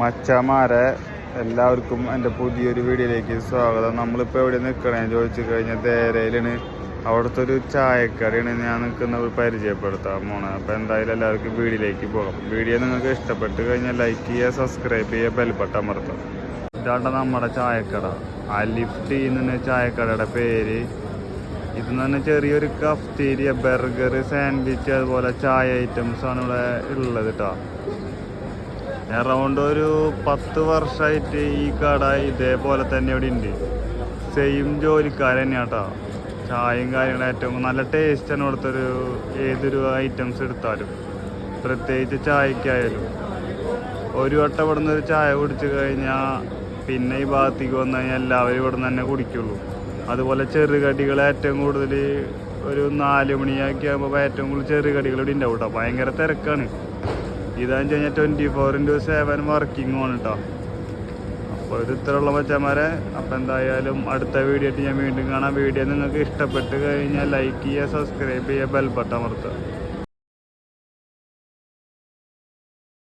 മച്ചമാരെ എല്ലാവർക്കും എന്റെ പുതിയൊരു വീഡിയോയിലേക്ക് സ്വാഗതം. നമ്മളിപ്പോൾ എവിടെ നിൽക്കണേ? ചോദിച്ചു കഴിഞ്ഞാൽ തേരയിലാണ്. അവിടുത്തെ ഒരു ചായക്കടയാണ് ഞാൻ നിൽക്കുന്ന പരിചയപ്പെടുത്താൻ പോണത് അപ്പോൾ എന്തായാലും എല്ലാവർക്കും വീഡിയോയിലേക്ക് പോകാം. വീഡിയോ നിങ്ങൾക്ക് ഇഷ്ടപ്പെട്ട് കഴിഞ്ഞാൽ ലൈക്ക് ചെയ്യുക സബ്സ്ക്രൈബ് ചെയ്യുക ബെൽബട്ടൺ അമർത്തുക. ഇതാണ് നമ്മുടെ ചായക്കട. ആ ടീ എന്ന ചായക്കടയുടെ പേര്. ഇത് പറഞ്ഞാൽ ചെറിയൊരു കഫ്തീരിയ ബർഗർ സാൻഡ്വിച്ച് അതുപോലെ ചായ ഐറ്റംസ് ആണ് ഇവിടെ ഉള്ളത് കേട്ടോ അറൗണ്ട് ഒരു പത്ത് വർഷമായിട്ട് ഈ കട ഇതേപോലെ തന്നെ ഇവിടെ ഉണ്ട് സെയിം ജോലിക്കാർ തന്നെയാണ് കേട്ടോ ചായയും കാര്യങ്ങളും ഏറ്റവും നല്ല ടേസ്റ്റാണ് ഇവിടുത്തെ ഒരു ഏതൊരു ഐറ്റംസ് എടുത്താലും. പ്രത്യേകിച്ച് ചായക്കായാലും. ഒരു വട്ടം ഇവിടെ നിന്ന് ഒരു ചായ കുടിച്ചു കഴിഞ്ഞാൽ പിന്നെ ഈ ഭാഗത്തേക്ക് വന്നു കഴിഞ്ഞാൽ എല്ലാവരും ഇവിടെ നിന്ന് തന്നെ കുടിക്കുള്ളൂ. അതുപോലെ ചെറുകടികൾ ഏറ്റവും കൂടുതൽ ഒരു നാല് മണിയൊക്കെ ആകുമ്പോൾ ഏറ്റവും കൂടുതൽ ചെറുകടികൾ ഇവിടെ ഉണ്ടാവും കേട്ടോ ഭയങ്കര തിരക്കാണ്. ഇതാന്ന് കഴിഞ്ഞാൽ twenty four into seven working ആണ് കേട്ടോ അപ്പോൾ ഒരു ഇത്രയുള്ള മച്ചന്മാരെ അപ്പോൾ എന്തായാലും അടുത്ത വീഡിയോ ആയിട്ട് ഞാൻ വീണ്ടും കാണാം. വീഡിയോ നിങ്ങൾക്ക് ഇഷ്ടപ്പെട്ട് കഴിഞ്ഞാൽ ലൈക്ക് ചെയ്യുക സബ്സ്ക്രൈബ് ചെയ്യുക ബെൽ ബട്ടൺ അമർത്തുക.